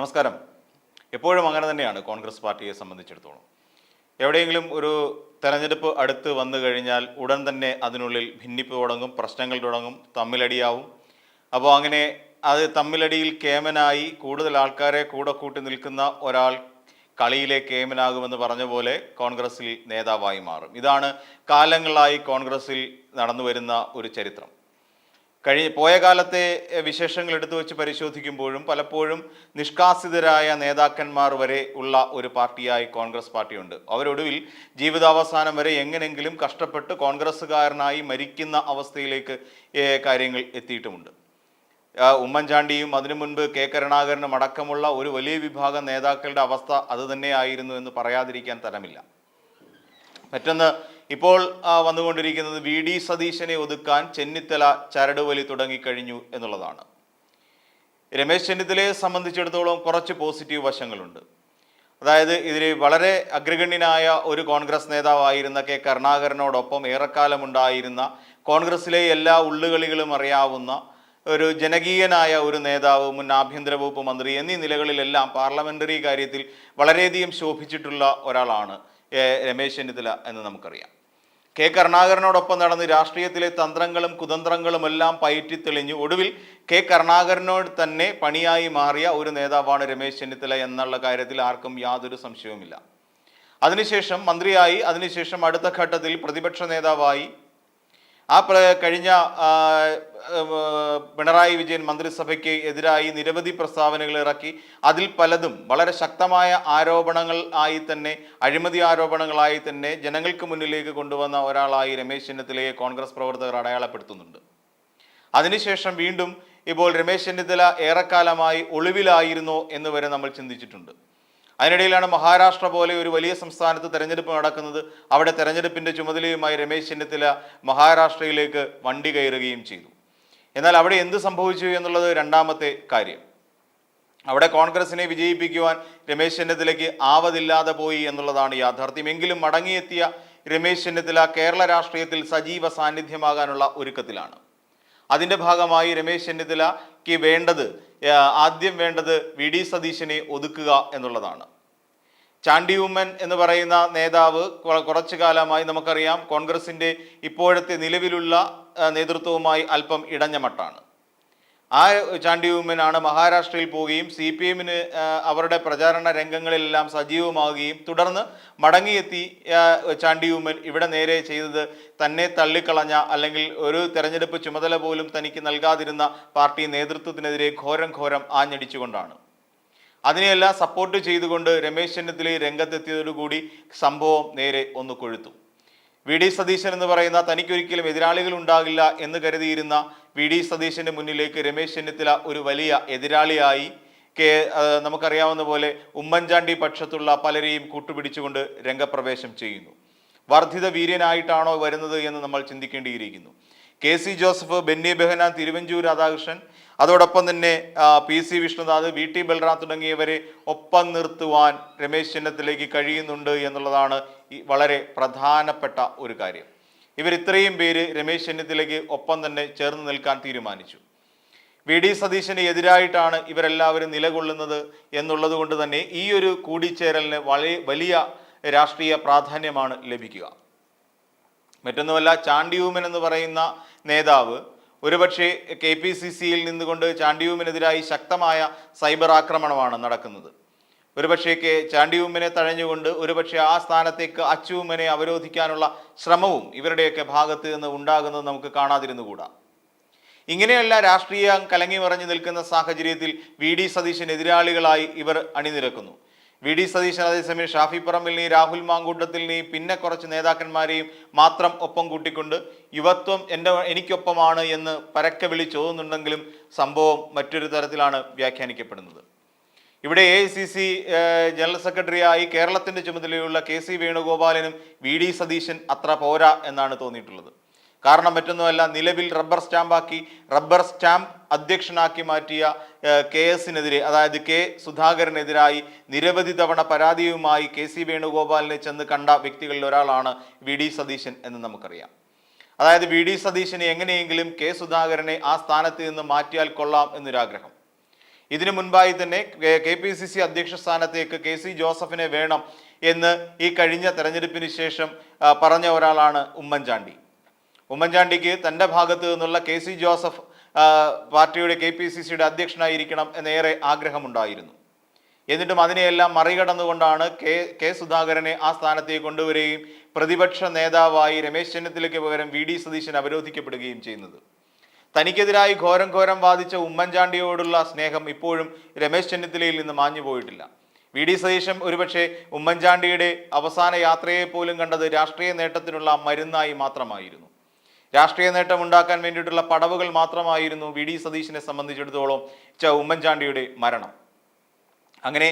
നമസ്കാരം. എപ്പോഴും അങ്ങനെ തന്നെയാണ് കോൺഗ്രസ് പാർട്ടിയെ സംബന്ധിച്ചിടത്തോളം. എവിടെയെങ്കിലും ഒരു തെരഞ്ഞെടുപ്പ് അടുത്ത് വന്നു കഴിഞ്ഞാൽ ഉടൻ തന്നെ അതിനുള്ളിൽ ഭിന്നിപ്പ് തുടങ്ങും പ്രശ്നങ്ങൾ തുടങ്ങും തമ്മിലടിയാവും. അപ്പോൾ അങ്ങനെ അത് തമ്മിലടിയിൽ കേമനായി കൂടുതൽ ആൾക്കാരെ കൂടെ കൂട്ടി നിൽക്കുന്ന ഒരാൾ കളിയിലെ കേമനാകുമെന്ന് പറഞ്ഞ പോലെ കോൺഗ്രസിൽ നേതാവായി മാറും. ഇതാണ് കാലങ്ങളായി കോൺഗ്രസിൽ നടന്നു വരുന്ന ഒരു ചരിത്രം. കഴി പോയ കാലത്തെ വിശേഷങ്ങൾ എടുത്തു വെച്ച് പരിശോധിക്കുമ്പോഴും പലപ്പോഴും നിഷ്കാസിതരായ നേതാക്കന്മാർ വരെ ഉള്ള ഒരു പാർട്ടിയായി കോൺഗ്രസ് പാർട്ടിയുണ്ട്. അവരൊടുവിൽ ജീവിതാവസാനം വരെ എങ്ങനെങ്കിലും കഷ്ടപ്പെട്ട് കോൺഗ്രസ്സുകാരനായി മരിക്കുന്ന അവസ്ഥയിലേക്ക് കാര്യങ്ങൾ എത്തിയിട്ടുമുണ്ട്. ഉമ്മൻചാണ്ടിയും അതിനു മുൻപ് കെ കരുണാകരനും അടക്കമുള്ള ഒരു വലിയ വിഭാഗം നേതാക്കളുടെ അവസ്ഥ അതുതന്നെയായിരുന്നു എന്ന് പറയാതിരിക്കാൻ തരമില്ല. മറ്റൊന്ന് ഇപ്പോൾ വന്നുകൊണ്ടിരിക്കുന്നത് വി ഡി സതീശനെ ഒതുക്കാൻ ചെന്നിത്തല ചരടുവലി തുടങ്ങിക്കഴിഞ്ഞു എന്നുള്ളതാണ്. രമേശ് ചെന്നിത്തലയെ സംബന്ധിച്ചിടത്തോളം കുറച്ച് പോസിറ്റീവ് വശങ്ങളുണ്ട്. അതായത് ഇതിൽ വളരെ അഗ്രഗണ്യനായ ഒരു കോൺഗ്രസ് നേതാവായിരുന്ന കെ കരുണാകരനോടൊപ്പം ഏറെക്കാലം ഉണ്ടായിരുന്ന കോൺഗ്രസിലെ എല്ലാ ഉള്ളുകളികളും അറിയാവുന്ന ഒരു ജനകീയനായ ഒരു നേതാവ് മുൻ ആഭ്യന്തര വകുപ്പ് മന്ത്രി എന്നീ നിലകളിലെല്ലാം പാർലമെന്ററി കാര്യത്തിൽ വളരെയധികം ശോഭിച്ചിട്ടുള്ള ഒരാളാണ്. രമേശ് ചെന്നിത്തല എന്ന് നമുക്കറിയാം. കെ. കരുണാകരനോടൊപ്പം നടന്ന് രാഷ്ട്രീയത്തിലെ തന്ത്രങ്ങളും കുതന്ത്രങ്ങളും എല്ലാം പയറ്റി തെളിഞ്ഞു ഒടുവിൽ കെ. കരുണാകരനോട് തന്നെ പണിയായി മാറിയ ഒരു നേതാവാണ് രമേശ് ചെന്നിത്തല എന്നുള്ള കാര്യത്തിൽ ആർക്കും യാതൊരു സംശയവുമില്ല. അതിനുശേഷം മന്ത്രിയായി അതിനുശേഷം അടുത്ത ഘട്ടത്തിൽ പ്രതിപക്ഷ നേതാവായി ആ കഴിഞ്ഞ പിണറായി വിജയൻ മന്ത്രിസഭയ്ക്ക് എതിരായി നിരവധി പ്രസ്താവനകൾ ഇറക്കി. അതിൽ പലതും വളരെ ശക്തമായ ആരോപണങ്ങൾ ആയി തന്നെ അഴിമതി ആരോപണങ്ങളായി തന്നെ ജനങ്ങൾക്ക് മുന്നിലേക്ക് കൊണ്ടുവന്ന ഒരാളായി രമേശ് ചെന്നിത്തലയെ കോൺഗ്രസ് പ്രവർത്തകർ അടയാളപ്പെടുത്തുന്നുണ്ട്. അതിനുശേഷം വീണ്ടും ഇപ്പോൾ രമേശ് ചെന്നിത്തല ഏറെക്കാലമായി ഒളിവിലായിരുന്നോ എന്ന് വരെ നമ്മൾ ചിന്തിച്ചിട്ടുണ്ട്. അതിനിടയിലാണ് മഹാരാഷ്ട്ര പോലെ ഒരു വലിയ സംസ്ഥാനത്ത് തെരഞ്ഞെടുപ്പ് നടക്കുന്നത്. അവിടെ തെരഞ്ഞെടുപ്പിന്റെ ചുമതലയുമായി രമേശ് ചെന്നിത്തല മഹാരാഷ്ട്രയിലേക്ക് വണ്ടി കയറുകയും ചെയ്തു. എന്നാൽ അവിടെ എന്ത് സംഭവിച്ചു എന്നുള്ളത് രണ്ടാമത്തെ കാര്യം. അവിടെ കോൺഗ്രസിനെ വിജയിപ്പിക്കുവാൻ രമേശ് ചെന്നിത്തലയ്ക്ക് ആവതില്ലാതെ പോയി എന്നുള്ളതാണ് യാഥാർത്ഥ്യം. എങ്കിലും മടങ്ങിയെത്തിയ രമേശ് ചെന്നിത്തല കേരള രാഷ്ട്രീയത്തിൽ സജീവ സാന്നിധ്യമാകാനുള്ള ഒരുക്കത്തിലാണ്. അതിന്റെ ഭാഗമായി രമേശ് ചെന്നിത്തലയ്ക്ക് വേണ്ടത് ആദ്യം വേണ്ടത് വി ഡി സതീശനെ ഒതുക്കുക എന്നുള്ളതാണ്. ചാണ്ടി ഉമ്മൻ എന്ന് പറയുന്ന നേതാവ് കുറച്ചു കാലമായി നമുക്കറിയാം കോൺഗ്രസിന്റെ ഇപ്പോഴത്തെ നിലവിലുള്ള നേതൃത്വവുമായി അല്പം ഇടഞ്ഞ മട്ടാണ്. ആ ചാണ്ടി ഉമ്മനാണ് മഹാരാഷ്ട്രയിൽ പോവുകയും സി പി എമ്മിന് അവരുടെ പ്രചാരണ രംഗങ്ങളിലെല്ലാം സജീവമാവുകയും തുടർന്ന് മടങ്ങിയെത്തി ചാണ്ടി ഉമ്മൻ ഇവിടെ നേരെ ചെയ്തത് തന്നെ തള്ളിക്കളഞ്ഞ അല്ലെങ്കിൽ ഒരു തെരഞ്ഞെടുപ്പ് ചുമതല പോലും തനിക്ക് നൽകാതിരുന്ന പാർട്ടി നേതൃത്വത്തിനെതിരെ ഘോരം ഘോരം ആഞ്ഞടിച്ചുകൊണ്ടാണ്. അതിനെയെല്ലാം സപ്പോർട്ട് ചെയ്തുകൊണ്ട് രമേശ് ചെന്നിത്തല രംഗത്തെത്തിയതോടുകൂടി സംഭവം നേരെ ഒന്ന് കൊഴുത്തു. വി ഡി സതീശൻ എന്ന് പറയുന്ന തനിക്കൊരിക്കലും എതിരാളികൾ ഉണ്ടാകില്ല എന്ന് കരുതിയിരുന്ന വി ഡി സതീശന്റെ മുന്നിലേക്ക് രമേശ് ചെന്നിത്തല ഒരു വലിയ എതിരാളിയായി. കെ നമുക്കറിയാവുന്ന പോലെ ഉമ്മൻചാണ്ടി പക്ഷത്തുള്ള പലരെയും കൂട്ടുപിടിച്ചുകൊണ്ട് രംഗപ്രവേശം ചെയ്യുന്നു. വർദ്ധിത വീര്യനായിട്ടാണോ വരുന്നത് എന്ന് നമ്മൾ ചിന്തിക്കേണ്ടിയിരിക്കുന്നു. കെ സി ജോസഫ് ബെന്നി ബെഹനാൻ തിരുവഞ്ചൂർ രാധാകൃഷ്ണൻ അതോടൊപ്പം തന്നെ P C Vishnunath V T Balram തുടങ്ങിയവരെ ഒപ്പം നിർത്തുവാൻ രമേശ് ചെന്നിത്തലയ്ക്ക് കഴിയുന്നുണ്ട് എന്നുള്ളതാണ് വളരെ പ്രധാനപ്പെട്ട ഒരു കാര്യം. ഇവർ ഇത്രയും പേര് രമേശ് ചെന്നിത്തലയ്ക്ക് ഒപ്പം തന്നെ ചേർന്ന് നിൽക്കാൻ തീരുമാനിച്ചു. വി ഡി സതീശന് എതിരായിട്ടാണ് ഇവരെല്ലാവരും നിലകൊള്ളുന്നത് എന്നുള്ളത് കൊണ്ട് തന്നെ ഈ ഒരു കൂടിച്ചേരലിന് വളരെ വലിയ രാഷ്ട്രീയ പ്രാധാന്യമാണ് ലഭിക്കുക. മറ്റൊന്നുമല്ല ചാണ്ടിയൂമൻ എന്ന് പറയുന്ന നേതാവ് ഒരുപക്ഷെ കെ പി സി സിയിൽ നിന്നുകൊണ്ട് ചാണ്ടിയൂമിനെതിരായി ശക്തമായ സൈബർ ആക്രമണമാണ് നടക്കുന്നത്. ഒരുപക്ഷെ കെ ചാണ്ടിയൂമിനെ തഴഞ്ഞുകൊണ്ട് ഒരുപക്ഷെ ആ സ്ഥാനത്തേക്ക് അച്ചുവുമ്മനെ അവരോധിക്കാനുള്ള ശ്രമവും ഇവരുടെയൊക്കെ ഭാഗത്ത് നിന്ന് ഉണ്ടാകുന്നത് നമുക്ക് കാണാതിരുന്നുകൂടാ. ഇങ്ങനെയല്ല രാഷ്ട്രീയം കലങ്ങി മറഞ്ഞു നിൽക്കുന്ന സാഹചര്യത്തിൽ വി ഡി സതീശൻ എതിരാളികളായി ഇവർ അണിനിരക്കുന്നു. വി ഡി സതീശൻ അതേസമയം ഷാഫി പറമ്പിലിനെയും രാഹുൽ മാങ്കൂട്ടത്തിലിനെയും പിന്നെ കുറച്ച് നേതാക്കന്മാരെയും മാത്രം ഒപ്പം കൂട്ടിക്കൊണ്ട് യുവത്വം എന്റെ എനിക്കൊപ്പമാണ് എന്ന് പരക്കെ വിളിച്ചോന്നുണ്ടെങ്കിലും സംഭവം മറ്റൊരു തരത്തിലാണ് വ്യാഖ്യാനിക്കപ്പെടുന്നത്. ഇവിടെ എ സി സി ജനറൽ സെക്രട്ടറിയായി കേരളത്തിന്റെ ചുമതലയുള്ള കെ സി വേണുഗോപാലനും വി ഡി സതീശൻ അത്ര പോരാ എന്നാണ് തോന്നിയിട്ടുള്ളത്. കാരണം മറ്റൊന്നുമല്ല നിലവിൽ റബ്ബർ സ്റ്റാമ്പാക്കി റബ്ബർ സ്റ്റാമ്പ് അധ്യക്ഷനാക്കി മാറ്റിയ കെ എസിനെതിരെ അതായത് കെ സുധാകരനെതിരായി നിരവധി തവണ പരാതിയുമായി കെ സി വേണുഗോപാലിനെ ചെന്ന് കണ്ട വ്യക്തികളിൽ ഒരാളാണ് വി ഡി സതീശൻ എന്ന് നമുക്കറിയാം. അതായത് വി ഡി സതീശനെ എങ്ങനെയെങ്കിലും കെ സുധാകരനെ ആ സ്ഥാനത്ത് നിന്ന് മാറ്റിയാൽ കൊള്ളാം എന്നൊരാഗ്രഹം. ഇതിനു മുൻപായി തന്നെ കെ പി സി സി അധ്യക്ഷ സ്ഥാനത്തേക്ക് കെ സി ജോസഫിനെ വേണം എന്ന് ഈ കഴിഞ്ഞ തെരഞ്ഞെടുപ്പിന് ശേഷം പറഞ്ഞ ഒരാളാണ് ഉമ്മൻചാണ്ടി. ഉമ്മൻചാണ്ടിക്ക് തന്റെ ഭാഗത്തു നിന്നുള്ള കെ സി ജോസഫ് പാർട്ടിയുടെ കെ പി സി സിയുടെ അധ്യക്ഷനായിരിക്കണം എന്നേറെ ആഗ്രഹമുണ്ടായിരുന്നു. എന്നിട്ടും അതിനെയെല്ലാം മറികടന്നുകൊണ്ടാണ് കെ കെ സുധാകരനെ ആ സ്ഥാനത്തേക്ക് കൊണ്ടുവരികയും പ്രതിപക്ഷ നേതാവായി രമേശ് ചെന്നിത്തലയ്ക്ക് പകരം വി ഡി സതീശൻ അവരോധിക്കപ്പെടുകയും ചെയ്യുന്നത്. തനിക്കെതിരായി ഘോരം ഘോരം വാദിച്ച ഉമ്മൻചാണ്ടിയോടുള്ള സ്നേഹം ഇപ്പോഴും രമേശ് ചെന്നിത്തലയിൽ നിന്ന് മാഞ്ഞു പോയിട്ടില്ല. വി ഡി സതീശൻ ഒരുപക്ഷെ ഉമ്മൻചാണ്ടിയുടെ അവസാന യാത്രയെ പോലും കണ്ടത് രാഷ്ട്രീയ നേട്ടത്തിനുള്ള മരുന്നായി മാത്രമായിരുന്നു. രാഷ്ട്രീയ നേട്ടം ഉണ്ടാക്കാൻ വേണ്ടിയിട്ടുള്ള പടവുകൾ മാത്രമായിരുന്നു വി ഡി സതീശിനെ സംബന്ധിച്ചിടത്തോളം ഉമ്മൻചാണ്ടിയുടെ മരണം. അങ്ങനെ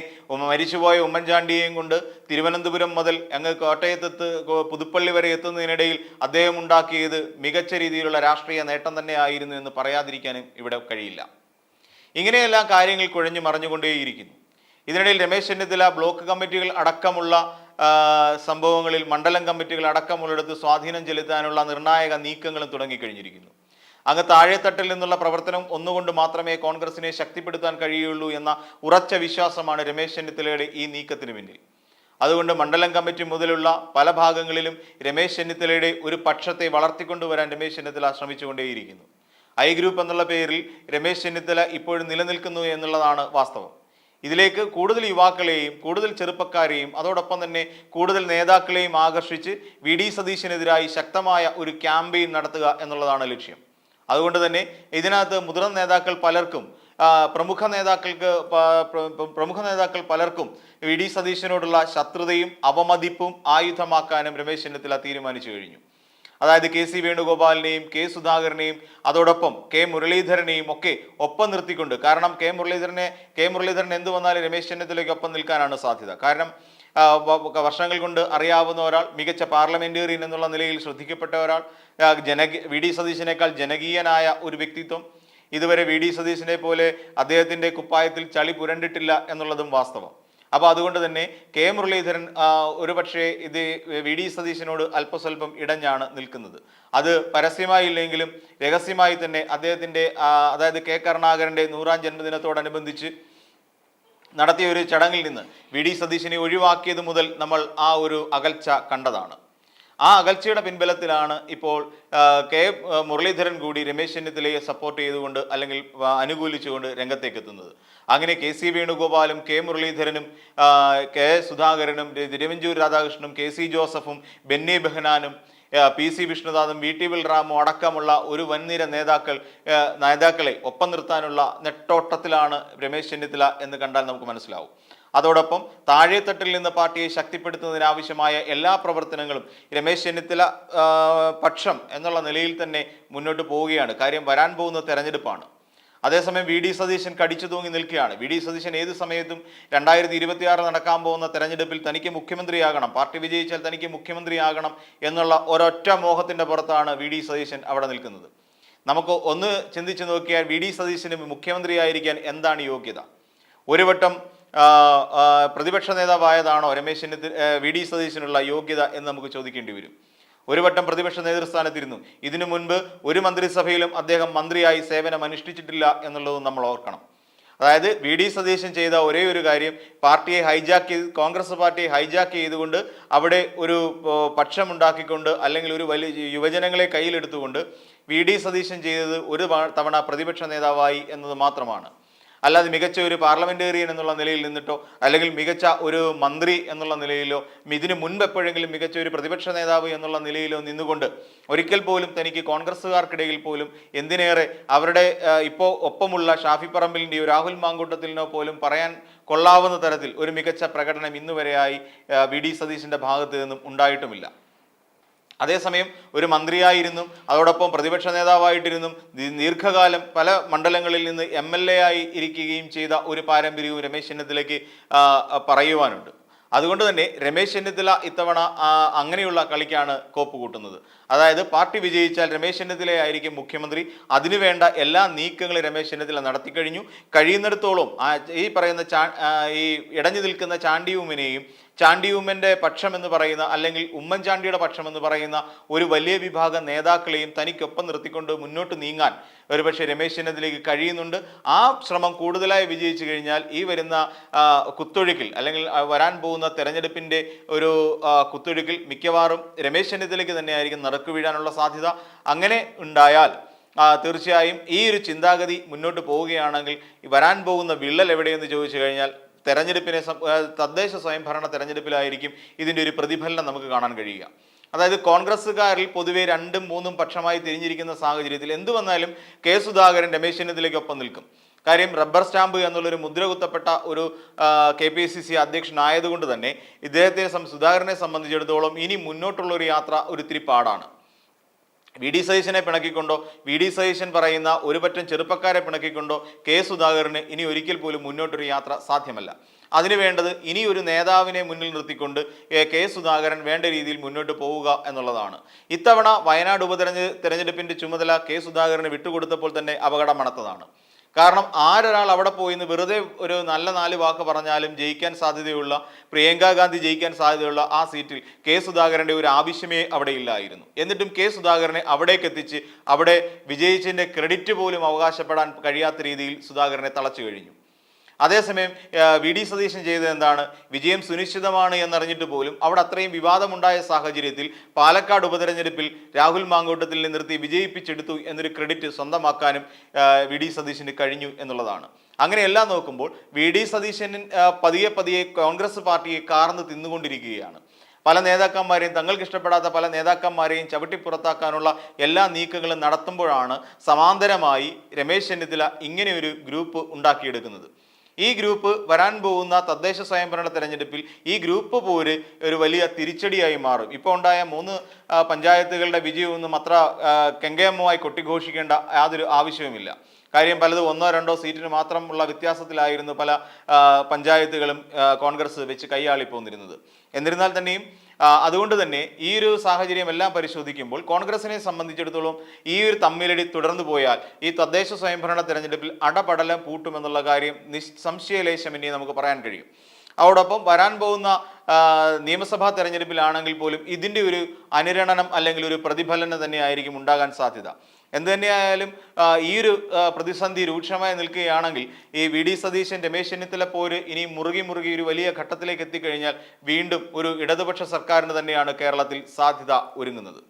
മരിച്ചുപോയ ഉമ്മൻചാണ്ടിയെയും കൊണ്ട് തിരുവനന്തപുരം മുതൽ അങ്ങ് കോട്ടയത്തെത്ത് പുതുപ്പള്ളി വരെ എത്തുന്നതിനിടയിൽ അദ്ദേഹം ഉണ്ടാക്കിയത് മികച്ച രീതിയിലുള്ള രാഷ്ട്രീയ നേട്ടം തന്നെയായിരുന്നു എന്ന് പറയാതിരിക്കാനും ഇവിടെ കഴിയില്ല. ഇങ്ങനെയെല്ലാം കാര്യങ്ങൾ കുഴഞ്ഞു മറിഞ്ഞുകൊണ്ടേയിരിക്കുന്നു ഇതിനിടയിൽ രമേശ് ചെന്നിത്തല ബ്ലോക്ക് കമ്മിറ്റികൾ അടക്കമുള്ള സംഭവങ്ങളിൽ മണ്ഡലം കമ്മിറ്റികൾ അടക്കമുള്ളിടത്ത് സ്വാധീനം ചെലുത്താനുള്ള നിർണായക നീക്കങ്ങളും തുടങ്ങിക്കഴിഞ്ഞിരിക്കുന്നു. അങ്ങ് താഴെത്തട്ടിൽ നിന്നുള്ള പ്രവർത്തനം ഒന്നുകൊണ്ട് മാത്രമേ കോൺഗ്രസിനെ ശക്തിപ്പെടുത്താൻ കഴിയുള്ളൂ എന്ന ഉറച്ച വിശ്വാസമാണ് രമേശ് ചെന്നിത്തലയുടെ ഈ നീക്കത്തിന് പിന്നിൽ. അതുകൊണ്ട് മണ്ഡലം കമ്മിറ്റി മുതലുള്ള പല ഭാഗങ്ങളിലും രമേശ് ചെന്നിത്തലയുടെ ഒരു പക്ഷത്തെ വളർത്തിക്കൊണ്ടുവരാൻ രമേശ് ചെന്നിത്തല ശ്രമിച്ചുകൊണ്ടേയിരിക്കുന്നു. ഐ ഗ്രൂപ്പ് എന്നുള്ള പേരിൽ രമേശ് ചെന്നിത്തല ഇപ്പോഴും നിലനിൽക്കുന്നു എന്നുള്ളതാണ് വാസ്തവം. ഇതിലേക്ക് കൂടുതൽ യുവാക്കളെയും കൂടുതൽ ചെറുപ്പക്കാരെയും അതോടൊപ്പം തന്നെ കൂടുതൽ നേതാക്കളെയും ആകർഷിച്ച് വി. ഡി. സതീശനെതിരായി ശക്തമായ ഒരു ക്യാമ്പയിൻ നടത്തുക എന്നുള്ളതാണ് ലക്ഷ്യം. അതുകൊണ്ട് തന്നെ ഇതിനകത്ത് മുതിർന്ന നേതാക്കൾ പലർക്കും പ്രമുഖ നേതാക്കൾക്ക് പ്രമുഖ നേതാക്കൾ പലർക്കും വി. ഡി. സതീശനോടുള്ള ശത്രുതയും അവമതിപ്പും ആയുധമാക്കാനും രമേശ് ചെന്നിത്തല തീരുമാനിച്ചു കഴിഞ്ഞു. അതായത് കെ സി വേണുഗോപാലിനെയും കെ സുധാകരനെയും അതോടൊപ്പം കെ മുരളീധരനെയും ഒക്കെ ഒപ്പം നിർത്തിക്കൊണ്ട് കാരണം കെ മുരളീധരനെ കെ മുരളീധരൻ എന്ത് വന്നാലും രമേശ് ചെന്നിത്തലയ്ക്ക് ഒപ്പം നിൽക്കാനാണ് സാധ്യത. കാരണം വർഷങ്ങൾ കൊണ്ട് അറിയാവുന്ന ഒരാൾ മികച്ച പാർലമെന്റേറിയൻ എന്നുള്ള നിലയിൽ ശ്രദ്ധിക്കപ്പെട്ട ഒരാൾ ആ, ജനകീ വി. ഡി. സതീശിനേക്കാൾ ജനകീയനായ ഒരു വ്യക്തിത്വം ഇതുവരെ വി. ഡി. സതീശിനെ പോലെ അദ്ദേഹത്തിന്റെ കുപ്പായത്തിൽ ചളി പുരണ്ടിട്ടില്ല എന്നുള്ളതും വാസ്തവം. അപ്പോൾ അതുകൊണ്ട് തന്നെ കെ മുരളീധരൻ ഒരുപക്ഷെ ഇത് വി ഡി സതീശനോട് അല്പസ്വല്പം ഇടഞ്ഞാണ് നിൽക്കുന്നത്. അത് പരസ്യമായി ഇല്ലെങ്കിലും രഹസ്യമായി തന്നെ അദ്ദേഹത്തിന്റെ അതായത് കെ കരുണാകരന്റെ നൂറാം ജന്മദിനത്തോടനുബന്ധിച്ച് നടത്തിയ ഒരു ചടങ്ങിൽ നിന്ന് വി ഡി സതീശനെ ഒഴിവാക്കിയത് മുതൽ നമ്മൾ ആ ഒരു അകൽച്ച കണ്ടതാണ്. ആ അകൽച്ചയുടെ പിൻബലത്തിലാണ് ഇപ്പോൾ കെ മുരളീധരൻ കൂടി രമേശ് ചെന്നിത്തലയെ സപ്പോർട്ട് ചെയ്തുകൊണ്ട് അല്ലെങ്കിൽ അനുകൂലിച്ചുകൊണ്ട് രംഗത്തേക്ക് എത്തുന്നത് അങ്ങനെ കെ സി വേണുഗോപാലും കെ മുരളീധരനും കെ സുധാകരനും തിരുവഞ്ചൂർ രാധാകൃഷ്ണനും കെ സി ജോസഫും ബെന്നി ബെഹനാനും പി സി വിഷ്ണുനാഥും വി ടി ബൽറാമും അടക്കമുള്ള ഒരു വൻനിര നേതാക്കൾ നേതാക്കളെ ഒപ്പം നിർത്താനുള്ള നെട്ടോട്ടത്തിലാണ് രമേശ് ചെന്നിത്തല എന്ന് കണ്ടാൽ നമുക്ക് മനസ്സിലാവും. അതോടൊപ്പം താഴെത്തട്ടിൽ നിന്ന് പാർട്ടിയെ ശക്തിപ്പെടുത്തുന്നതിനാവശ്യമായ എല്ലാ പ്രവർത്തനങ്ങളും രമേശ് ചെന്നിത്തല പക്ഷം എന്നുള്ള നിലയിൽ തന്നെ മുന്നോട്ട് പോവുകയാണ്. കാര്യം വരാൻ പോകുന്ന തെരഞ്ഞെടുപ്പാണ്. അതേസമയം വി ഡി സതീശൻ കടിച്ചു തൂങ്ങി നിൽക്കുകയാണ്. വി ഡി സതീശൻ ഏത് സമയത്തും രണ്ടായിരത്തി ഇരുപത്തിയാറ് നടക്കാൻ പോകുന്ന തെരഞ്ഞെടുപ്പിൽ തനിക്ക് മുഖ്യമന്ത്രിയാകണം. പാർട്ടി വിജയിച്ചാൽ തനിക്ക് മുഖ്യമന്ത്രിയാകണം എന്നുള്ള ഒരൊറ്റ മോഹത്തിന്റെ പുറത്താണ് വി ഡി സതീശൻ അവിടെ നിൽക്കുന്നത്. നമുക്ക് ഒന്ന് ചിന്തിച്ചു നോക്കിയാൽ വി ഡി സതീശന് മുഖ്യമന്ത്രിയായിരിക്കാൻ എന്താണ് യോഗ്യത? ഒരു വട്ടം പ്രതിപക്ഷ നേതാവായതാണോ രമേശ് ചെന്നിത്തല ആ, വി ഡി സതീശനുള്ള യോഗ്യത എന്ന് നമുക്ക് ചോദിക്കേണ്ടി വരും. ഒരു വട്ടം പ്രതിപക്ഷ നേതൃസ്ഥാനത്തിരുന്നു. ഇതിനു മുൻപ് ഒരു മന്ത്രിസഭയിലും അദ്ദേഹം മന്ത്രിയായി സേവനം അനുഷ്ഠിച്ചിട്ടില്ല എന്നുള്ളതും നമ്മൾ ഓർക്കണം. അതായത് വി ഡി സതീശൻ ചെയ്ത ഒരേ ഒരു കാര്യം പാർട്ടിയെ ഹൈജാക്ക് ചെയ്ത് കോൺഗ്രസ് പാർട്ടിയെ ഹൈജാക്ക് ചെയ്തുകൊണ്ട് അവിടെ ഒരു പക്ഷമുണ്ടാക്കിക്കൊണ്ട് അല്ലെങ്കിൽ ഒരു വലിയ യുവജനങ്ങളെ കയ്യിലെടുത്തുകൊണ്ട് വി ഡി സതീശൻ ചെയ്തത് ഒരു തവണ പ്രതിപക്ഷ നേതാവായി എന്നത് മാത്രമാണ്. അല്ലാതെ മികച്ച ഒരു പാർലമെന്റേറിയൻ എന്നുള്ള നിലയിൽ നിന്നിട്ടോ അല്ലെങ്കിൽ മികച്ച ഒരു മന്ത്രി എന്നുള്ള നിലയിലോ ഇതിനു മുൻപ് എപ്പോഴെങ്കിലും മികച്ച ഒരു പ്രതിപക്ഷ നേതാവ് എന്നുള്ള നിലയിലോ നിന്നുകൊണ്ട് ഒരിക്കൽ പോലും തനിക്ക് കോൺഗ്രസ്സുകാർക്കിടയിൽ പോലും എന്തിനേറെ അവരുടെ ഇപ്പോൾ ഒപ്പമുള്ള ഷാഫി പറമ്പിലിന്റെയോ രാഹുൽ മാങ്കൂട്ടത്തിലിനോ പോലും പറയാൻ കൊള്ളാവുന്ന തരത്തിൽ ഒരു മികച്ച പ്രകടനം ഇന്നുവരെയായി വി ഡി സതീശിന്റെ ഭാഗത്ത് നിന്നും ഉണ്ടായിട്ടുമില്ല. അതേസമയം ഒരു മന്ത്രിയായിരുന്നു അതോടൊപ്പം പ്രതിപക്ഷ നേതാവായിട്ടിരുന്നും ദീർഘകാലം പല മണ്ഡലങ്ങളിൽ നിന്ന് എം എൽ എ ആയി ഇരിക്കുകയും ചെയ്ത ഒരു പാരമ്പര്യവും രമേശ് ചെന്നിത്തലയ്ക്ക് പറയുവാനുണ്ട്. അതുകൊണ്ട് തന്നെ രമേശ് ചെന്നിത്തല ഇത്തവണ അങ്ങനെയുള്ള കളിക്കാണ് കോപ്പ് കൂട്ടുന്നത്. അതായത് പാർട്ടി വിജയിച്ചാൽ രമേശ് ചെന്നിത്തലയായിരിക്കും മുഖ്യമന്ത്രി. അതിനുവേണ്ട എല്ലാ നീക്കങ്ങളും രമേശ് ചെന്നിത്തല നടത്തിക്കഴിഞ്ഞു കഴിയുന്നിടത്തോളം ഈ പറയുന്ന ഈ ഇടഞ്ഞു നിൽക്കുന്ന ചാണ്ടിയൂമിനെയും ചാണ്ടിയൂമ്മന്റെ പക്ഷം എന്ന് പറയുന്ന അല്ലെങ്കിൽ ഉമ്മൻചാണ്ടിയുടെ പക്ഷം എന്ന് പറയുന്ന ഒരു വലിയ വിഭാഗം നേതാക്കളെയും തനിക്കൊപ്പം നിർത്തിക്കൊണ്ട് മുന്നോട്ട് നീങ്ങാൻ ഒരുപക്ഷെ രമേശ് ചെന്നിത്തലയ്ക്ക് കഴിയുന്നുണ്ട്. ആ ശ്രമം കൂടുതലായി വിജയിച്ചു കഴിഞ്ഞാൽ ഈ വരുന്ന കുത്തൊഴുക്കിൽ അല്ലെങ്കിൽ വരാൻ പോകുന്ന തെരഞ്ഞെടുപ്പിന്റെ ഒരു കുത്തൊഴുക്കിൽ മിക്കവാറും രമേശ് ചെന്നിത്തലയ്ക്ക് തന്നെയായിരിക്കും നറുക്ക് വീഴാനുള്ള സാധ്യത. അങ്ങനെ ഉണ്ടായാൽ തീർച്ചയായും ഈ ഒരു ചിന്താഗതി മുന്നോട്ട് പോവുകയാണെങ്കിൽ വരാൻ പോകുന്ന വിള്ളൽ എവിടെയെന്ന് ചോദിച്ചു കഴിഞ്ഞാൽ തെരഞ്ഞെടുപ്പിനെ തദ്ദേശ സ്വയംഭരണ തെരഞ്ഞെടുപ്പിലായിരിക്കും ഇതിന്റെ ഒരു പ്രതിഫലനം നമുക്ക് കാണാൻ കഴിയുക. അതായത് കോൺഗ്രസ്സുകാരിൽ പൊതുവെ രണ്ടും മൂന്നും പക്ഷമായി തിരിഞ്ഞിരിക്കുന്ന സാഹചര്യത്തിൽ എന്തു വന്നാലും കെ സുധാകരൻ രമേശ് ചെന്നിത്തലയ്ക്കൊപ്പം നിൽക്കും. കാര്യം റബ്ബർ സ്റ്റാമ്പ് എന്നുള്ളൊരു മുദ്ര കുത്തപ്പെട്ട ഒരു കെ പി സി സി അധ്യക്ഷനായതുകൊണ്ട് തന്നെ ഇദ്ദേഹത്തെ സുധാകരനെ സംബന്ധിച്ചിടത്തോളം ഇനി മുന്നോട്ടുള്ള ഒരു യാത്ര ഒരിത്തിരി പാടാണ്. വി ഡി സതീശനെ പിണക്കിക്കൊണ്ടോ? വി ഡി സതീശൻ പറയുന്ന ഒരു പറ്റം ചെറുപ്പക്കാരെ പിണക്കിക്കൊണ്ടോ? കെ സുധാകരന് ഇനി ഒരിക്കൽ പോലും മുന്നോട്ടൊരു യാത്ര സാധ്യമല്ല. അതിനു വേണ്ടത് ഇനി ഒരു നേതാവിനെ മുന്നിൽ നിർത്തിക്കൊണ്ട് കെ സുധാകരൻ വേണ്ട രീതിയിൽ മുന്നോട്ട് പോവുക എന്നുള്ളതാണ്. ഇത്തവണ വയനാട് ഉപതെരഞ്ഞ് തെരഞ്ഞെടുപ്പിന്റെ ചുമതല കെ സുധാകരന് വിട്ടുകൊടുത്തപ്പോൾ തന്നെ അപകടം മണത്തതാണ് കാരണം ആരൊരാൾ അവിടെ പോയി എന്ന് വെറുതെ ഒരു നല്ല നാല് വാക്ക് പറഞ്ഞാലും ജയിക്കാൻ സാധ്യതയുള്ള പ്രിയങ്ക ഗാന്ധി ജയിക്കാൻ സാധ്യതയുള്ള ആ സീറ്റിൽ കെ സുധാകരന്റെ ഒരു ആവശ്യമേ അവിടെ ഇല്ലായിരുന്നു. എന്നിട്ടും കെ സുധാകരനെ അവിടേക്ക് എത്തിച്ച് അവിടെ വിജയിച്ചതിന്റെ ക്രെഡിറ്റ് പോലും അവകാശപ്പെടാൻ കഴിയാത്ത രീതിയിൽ സുധാകരനെ തളച്ചു കഴിഞ്ഞു. അതേസമയം വി ഡി സതീശൻ ചെയ്തത് എന്താണ്? വിജയം സുനിശ്ചിതമാണ് എന്നറിഞ്ഞിട്ട് പോലും അവിടെ അത്രയും വിവാദമുണ്ടായ സാഹചര്യത്തിൽ പാലക്കാട് ഉപതെരഞ്ഞെടുപ്പിൽ രാഹുൽ മാങ്കോട്ടത്തിൽ നിർത്തി വിജയിപ്പിച്ചെടുത്തു എന്നൊരു ക്രെഡിറ്റ് സ്വന്തമാക്കാനും വി ഡി സതീശന് കഴിഞ്ഞു എന്നുള്ളതാണ്. അങ്ങനെയെല്ലാം നോക്കുമ്പോൾ വി ഡി സതീശൻ പതിയെ പതിയെ കോൺഗ്രസ് പാർട്ടിയെ കാർന്ന് തിന്നുകൊണ്ടിരിക്കുകയാണ്. പല നേതാക്കന്മാരെയും തങ്ങൾക്ക് ഇഷ്ടപ്പെടാത്ത പല നേതാക്കന്മാരെയും ചവിട്ടി പുറത്താക്കാനുള്ള എല്ലാ നീക്കങ്ങളും നടത്തുമ്പോഴാണ് സമാന്തരമായി രമേശ് ചെന്നിത്തല ഇങ്ങനെയൊരു ഗ്രൂപ്പ് ഉണ്ടാക്കിയെടുക്കുന്നത്. ഈ ഗ്രൂപ്പ് വരാൻ പോകുന്ന തദ്ദേശ സ്വയംഭരണ തെരഞ്ഞെടുപ്പിൽ ഈ ഗ്രൂപ്പ് പോര് ഒരു വലിയ തിരിച്ചടിയായി മാറും. ഇപ്പോൾ ഉണ്ടായ മൂന്ന് പഞ്ചായത്തുകളുടെ വിജയമൊന്നും അത്ര കെങ്കേമമായി കൊട്ടിഘോഷിക്കേണ്ട യാതൊരു ആവശ്യവുമില്ല. കാര്യം പലതും ഒന്നോ രണ്ടോ സീറ്റിന് മാത്രമുള്ള വ്യത്യാസത്തിലായിരുന്നു പല പഞ്ചായത്തുകളും കോൺഗ്രസ് വെച്ച് കൈയാളിപ്പോന്നിരുന്നത്. എന്നിരുന്നാൽ തന്നെയും അതുകൊണ്ട് തന്നെ ഈ ഒരു സാഹചര്യം എല്ലാം പരിശോധിക്കുമ്പോൾ കോൺഗ്രസിനെ സംബന്ധിച്ചിടത്തോളം ഈ ഒരു തമ്മിലടി തുടർന്നു പോയാൽ ഈ തദ്ദേശ സ്വയംഭരണ തെരഞ്ഞെടുപ്പിൽ അടപടലം പൂട്ടുമെന്നുള്ള കാര്യം നിസ്സംശയലേശമെന്നേ നമുക്ക് പറയാൻ കഴിയും. അതോടൊപ്പം വരാൻ പോകുന്ന നിയമസഭാ തെരഞ്ഞെടുപ്പിലാണെങ്കിൽ പോലും ഇതിന്റെ ഒരു അനുരണനം അല്ലെങ്കിൽ ഒരു പ്രതിഫലനം തന്നെയായിരിക്കും ഉണ്ടാകാൻ സാധ്യത. എന്ത് തന്നെയായാലും ഈ ഒരു പ്രതിസന്ധി രൂക്ഷമായി നിൽക്കുകയാണെങ്കിൽ ഈ വി ഡി സതീശൻ രമേശ് ചെന്നിത്തല പോര് ഇനി മുറുകി മുറുകി ഒരു വലിയ ഘട്ടത്തിലേക്ക് എത്തിക്കഴിഞ്ഞാൽ വീണ്ടും ഒരു ഇടതുപക്ഷ സർക്കാരിന് തന്നെയാണ് കേരളത്തിൽ സാധ്യത ഒരുങ്ങുന്നത്.